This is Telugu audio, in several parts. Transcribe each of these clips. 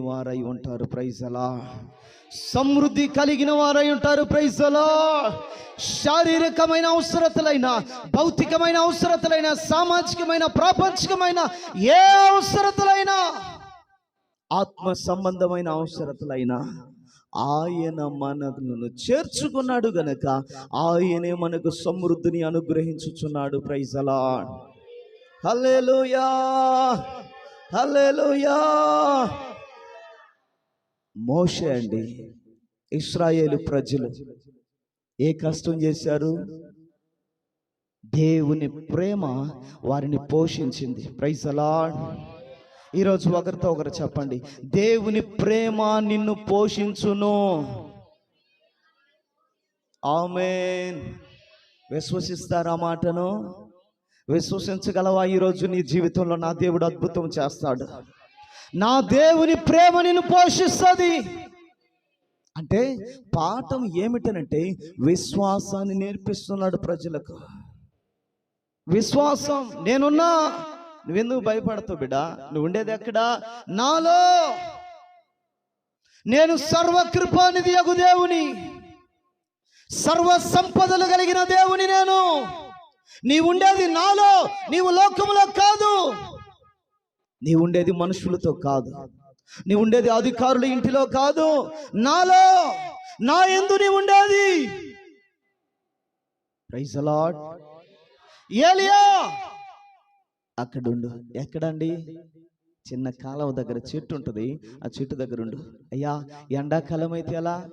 వారై ఉంటారు ప్రైజలా సమృద్ధి కలిగిన వారై ఉంటారు ప్రైజలా శారీరకమైన అవసరతలైన భౌతికమైన అవసరతలైన సామాజికమైన ప్రాపంచికమైన ఏ అవసరతలైనా ఆత్మ సంబంధమైన అవసరతలైన ఆయన మనను చేర్చుకున్నాడు గనక ఆయనే మనకు సమృద్ధిని అనుగ్రహించుచున్నాడు ప్రైజలా హల్లెలూయా! హల్లెలూయా! మోషే అండి ఇస్రాయేలు ప్రజలు. ఏ కష్టం చేశారు? దేవుని ప్రేమ వారిని పోషించింది. ప్రైజ్ అలాడ్ ఈరోజు ఒకరితో ఒకరు చెప్పండి. దేవుని ప్రేమ నిన్ను పోషించును. ఆమెన్. విశ్వసిస్తారా మాటను? విశ్వసించగలవా ఈరోజు నీ జీవితంలో? నా దేవుడు అద్భుతం చేస్తాడు. నా దేవుని ప్రేమ నిన్ను పోషిస్తుంది. అంటే పాఠం ఏమిటనంటే విశ్వాసాన్ని నేర్పిస్తున్నాడు ప్రజలకు. విశ్వాసం నేనున్నా. నువ్వెందుకు భయపడతావు బిడ్డ? నువ్వు ఉండేది ఎక్కడా? నాలో. నేను సర్వకృపానిధి అగు దేవుని. సర్వ సంపదలు కలిగిన దేవుని నేను. నీవు ఉండేది నాలో నీవు లోకములో కాదు. నీవు ఉండేది మనుషులతో కాదు. నీవు ఉండేది అధికారుల ఇంటిలో కాదు. నాలో నా ఎందు నీవు ఉండేది. ప్రైజ్ అలాడ్ ఏలియా! అక్కడుండు. ఎక్కడండి? చిన్న కాలువ దగ్గర చెట్టు ఉంటుంది. ఆ చెట్టు దగ్గర ఉండు. అయ్యా ఎండాకాలం అయితే ఎలా?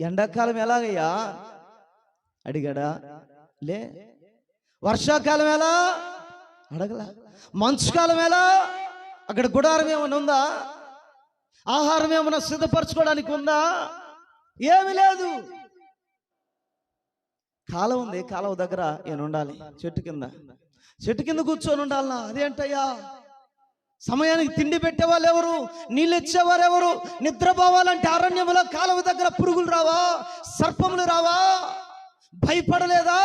ఎండాకాలం ఎలాగయ్యా? అడిగాడా? లే వర్షాకాలం ఎలా? అడగలా. మంచుకాలం ఎలా అక్కడ గుడారం ఏమైనా ఉందా ఆహారం ఏమైనా సిద్ధపరచుకోవడానికి ఉందా ఏమి లేదు. కాలం ఉంది కాలువ దగ్గర నేను ఉండాలి చెట్టు కింద. చెట్టు కింద కూర్చొని ఉండాలనా? అదేంటయ్యా సమయానికి తిండి పెట్టేవాళ్ళు ఎవరు నీళ్ళు ఇచ్చేవారు ఎవరు నిద్రపోవాలంటే అరణ్యములో కాలువ దగ్గర పురుగులు రావా? సర్పములు రావా? భయపడలేదా?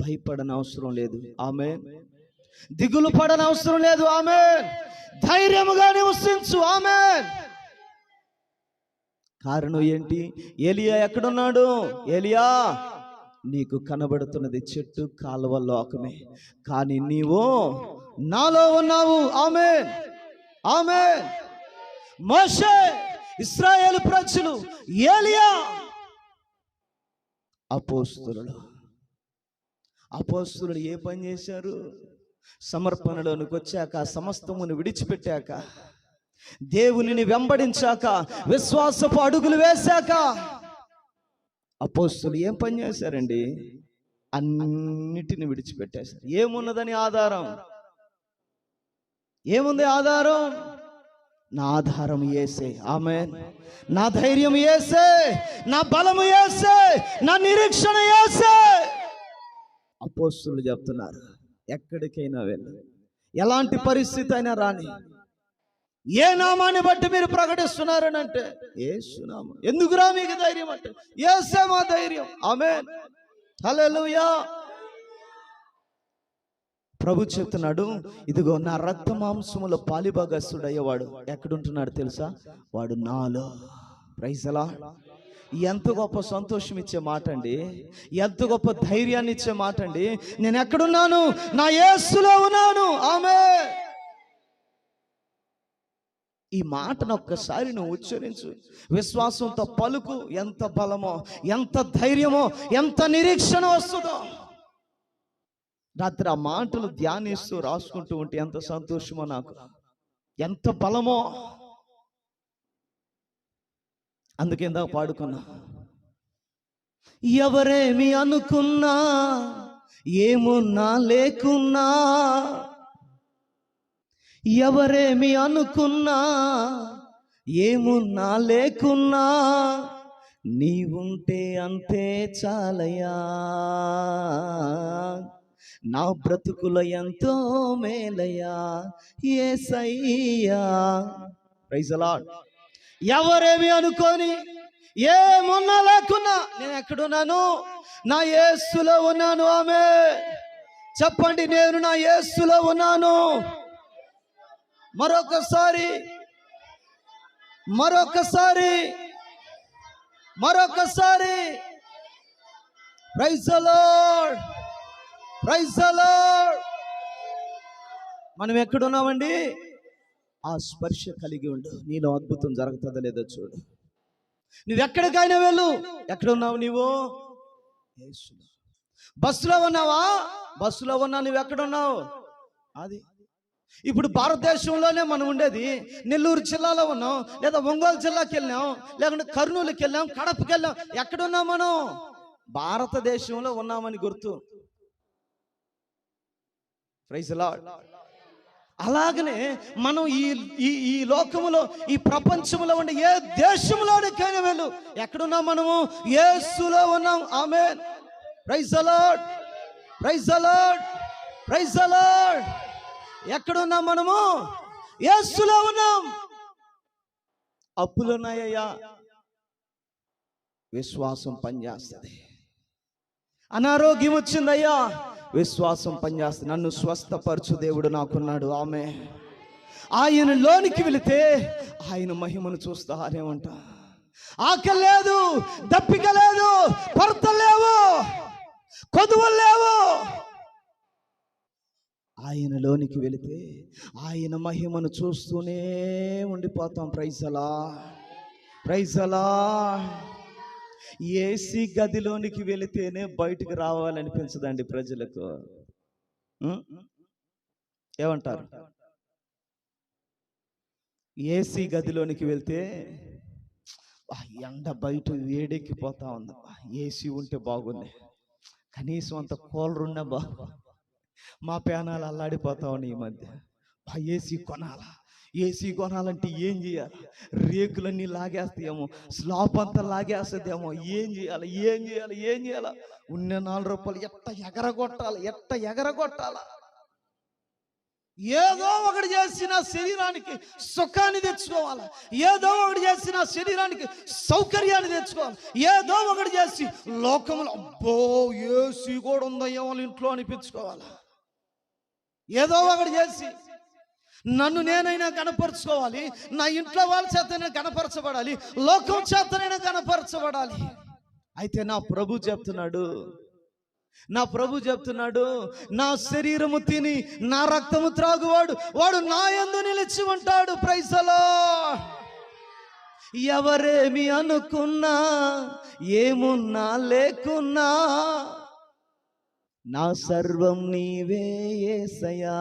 భయపడని అవసరం లేదు. ఆమె దిగులు పడని అవసరం లేదు. ఆమె ధైర్యముగా నివసించు. ఆమె కారణం ఏంటి? ఏలియా ఎక్కడున్నాడు? ఏలియా నీకు కనబడుతున్నది చెట్టు కాలువ లోకమే. కానీ నీవు నాలో ఉన్నావు. ఆమె ఆమె మోషే ఇస్రాయేల్ ప్రజలు ఏలియా అపోస్తులు అపోస్తులు ఏ పని చేశారు? సమర్పణలోనికి వచ్చాక సమస్తమును విడిచిపెట్టాక దేవునిని వెంబడించాక విశ్వాసపు అడుగులు వేశాక. అపోస్తులు ఏం పని చేశారండి? అన్నిటిని విడిచిపెట్టేశారు. ఏమున్నదని ఆధారం? ఏముంది ఆధారం? నా ఆధారం ఏసే. ఆమె నా ధైర్యం ఏసే. నా బలము ఏసే. నా నిరీక్షణ ఏసే. అపోస్తులు చెప్తున్నారు ఎక్కడికైనా వెళ్ళు. ఎలాంటి పరిస్థితి అయినా రాని. ఏ నామాన్ని బట్టి మీరు ప్రకటిస్తున్నారని అంటే ఏ సునామం ఎందుకురా మీకు ధైర్యం అంటే? ఏసే మా ధైర్యం. ఆమె హల్లెలూయా. ప్రభు చెప్తున్నాడు ఇదిగో నా రక్త మాంసముల పాలిభాగస్తుడయ్యేవాడు ఎక్కడుంటున్నాడు తెలుసా? వాడు నాలో. ప్రైజలా ఎంత గొప్ప సంతోషం ఇచ్చే మాట అండి ఎంత గొప్ప ధైర్యాన్ని ఇచ్చే మాట అండి నేను ఎక్కడున్నాను? నా యేసులో ఉన్నాను. ఆమె ఈ మాటను ఒక్కసారి నువ్వు ఉచ్చరించు. విశ్వాసంతో పలుకు ఎంత బలమో ఎంత ధైర్యమో ఎంత నిరీక్షణ వస్తుందో. రాత్రి ఆ మాటలు ధ్యానిస్తూ రాసుకుంటూ ఉంటే ఎంత సంతోషమో నాకు. ఎంత బలమో. అందుకేందా పాడుకున్నా. ఎవరేమి అనుకున్నా ఏమున్నా లేకున్నా ఎవరేమి అనుకున్నా ఏమున్నా లేకున్నా నీవుంటే అంతే చాలయా నా బ్రతుకుల ఎంతో మేలయా ఏ సయ్యా ప్రైజ్ అలాడ్ ఎవరేమి అనుకొని? ఏమున్నా లేకున్నా నేను ఎక్కడున్నాను? నా యేసులో ఉన్నాను ఆమె. చెప్పండి నేను నా యేసులో ఉన్నాను. మరొకసారి మరొకసారి మరొకసారి. ప్రైజ్ లార్డ్ ప్రైజ్ లార్డ్ మనం ఎక్కడున్నామండి? ఆ స్పర్శ కలిగి ఉండు. నీలో అద్భుతం జరుగుతుందో లేదో చూడు. నువ్వు ఎక్కడికైనా వెళ్ళు ఎక్కడున్నావు నీవు. బస్సులో ఉన్నావా? బస్సులో ఉన్నా నువ్వు ఎక్కడున్నావు అది. ఇప్పుడు భారతదేశంలోనే మనం ఉండేది. నెల్లూరు జిల్లాలో ఉన్నాం లేదా ఒంగోలు జిల్లాకి వెళ్ళాం లేకుంటే కర్నూలుకి వెళ్ళాం కడపకి వెళ్ళాం ఎక్కడున్నాం మనం? భారతదేశంలో ఉన్నామని గుర్తు. ప్రైజ్ లార్డ్ అలాగనే మనం ఈ ఈ ఈ లోకములో ఈ ప్రపంచంలో ఉండే ఏ దేశంలోనికైనా వెళ్ళు. ఎక్కడున్నాం మనము? ఏసులో ఉన్నాం. ఆమె ప్రైజ్ అలాడ్ ప్రైజ్ అలాడ్ ప్రైజ్ అలాడ్ ఎక్కడున్నాం మనము? ఏసులో ఉన్నాం. అప్పులు ఉన్నాయ్యా. విశ్వాసం పనిచేస్తుంది. అనారోగ్యం వచ్చిందయ్యా. విశ్వాసం పనిచేస్తుంది నన్ను స్వస్థపరచు దేవుడు నాకున్నాడు. ఆమె ఆయన లోనికి వెళితే ఆయన మహిమను చూస్తానే ఉంటా ఆకలి లేదు దప్పిక లేదు భర్త లేవు కొదువులు లేవు. ఆయన లోనికి వెళితే ఆయన మహిమను చూస్తూనే ఉండిపోతాం. ప్రైజలా ప్రైజలా ఏసీ గదిలోనికి వెళితేనే బయటకు రావాలనిపించదండి ప్రజలకు. ఏమంటారు? ఏసీ గదిలోనికి వెళ్తే ఎండ బయట వేడెక్కిపోతా ఉంది. ఏసీ ఉంటే బాగుంది కనీసం అంత కూలర్ ఉన్నా బాగు మా పేనాలు అల్లాడిపోతా ఉన్నాయి ఈ మధ్య. ఏసీ కొనాలా? ఏసీ కొనాలంటే ఏం చేయాలి? రేకులన్నీ లాగేస్తాయేమో స్లాప్ అంతా లాగేస్తుందేమో ఏం చేయాలి? ఏం చేయాలి? ఏం చేయాలి? ఉన్న నాలుగు రూపాయలు ఎట్ట ఎగరగొట్టాలి? ఎట్ట ఎగరగొట్టాలా? ఏదో ఒకటి చేసిన శరీరానికి సుఖాన్ని తెచ్చుకోవాలి. ఏదో ఒకటి చేసిన శరీరానికి సౌకర్యాన్ని తెచ్చుకోవాలి. ఏదో ఒకటి చేసి లోకంలో అబ్బో ఏసీ కూడా ఉందయ్యో ఏమో ఇంట్లో అనిపించుకోవాలి. ఏదో ఒకటి చేసి నన్ను నేనైనా కనపరుచుకోవాలి. నా ఇంట్లో వాళ్ళ చేతనైనా కనపరచబడాలి. లోకం చేతనైనా కనపరచబడాలి. అయితే నా ప్రభు చెప్తున్నాడు. నా ప్రభు చెప్తున్నాడు నా శరీరము తిని నా రక్తము త్రాగువాడు వాడు నా ఎందు నిలిచి ఉంటాడు. ప్రైసలో ఎవరేమి అనుకున్నా ఏమున్నా లేకున్నా నా సర్వం నీవే ఏసయా